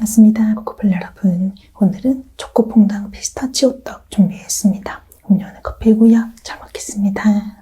반갑습니다. 코코플 여러분. 오늘은 초코퐁당 피스타치오 떡 준비했습니다. 음료는 커피고요. 잘 먹겠습니다.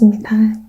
먹었습니다.